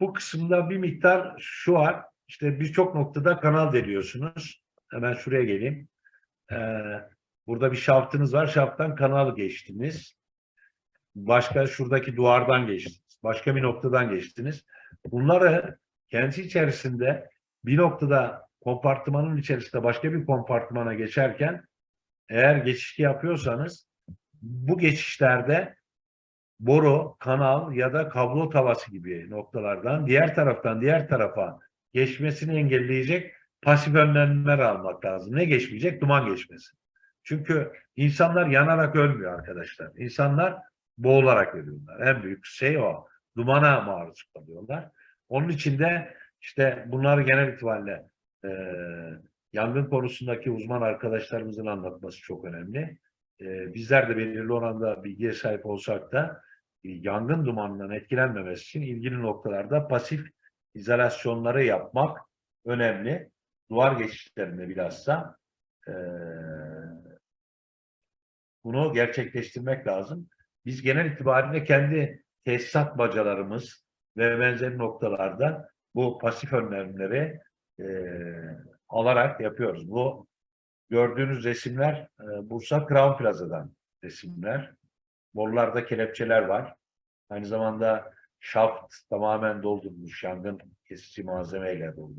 bu kısımda bir miktar şu var. İşte birçok noktada kanal deliyorsunuz. Hemen şuraya geleyim. Ee, burada bir şaftınız var. Şafttan kanal geçtiniz. Başka şuradaki duvardan geçtiniz. Başka bir noktadan geçtiniz. Bunları kendi içerisinde bir noktada kompartımanın içerisinde başka bir kompartımana geçerken eğer geçiş yapıyorsanız bu geçişlerde boru, kanal ya da kablo tavası gibi noktalardan diğer taraftan diğer tarafa geçmesini engelleyecek pasif önlemler almak lazım. Ne geçmeyecek? Duman geçmesi. Çünkü insanlar yanarak ölmüyor arkadaşlar. İnsanlar boğularak ölüyorlar. En büyük şey o. Dumana maruz kalıyorlar. Onun için de işte bunları genel itibariyle e, yangın konusundaki uzman arkadaşlarımızın anlatması çok önemli. E, bizler de belirli oranda bilgiye sahip olsak da yangın dumanından etkilenmemesi için ilgili noktalarda pasif izolasyonları yapmak önemli. Duvar geçişlerinde bilhassa e, bunu gerçekleştirmek lazım. Biz genel itibariyle kendi tesisat bacalarımız ve benzeri noktalarda bu pasif önlemleri e, alarak yapıyoruz. Bu gördüğünüz resimler e, Bursa Crown Plaza'dan resimler. Borularda kelepçeler var. Aynı zamanda şaft tamamen doldurulmuş yangın kesici malzemeyle doldurulmuş.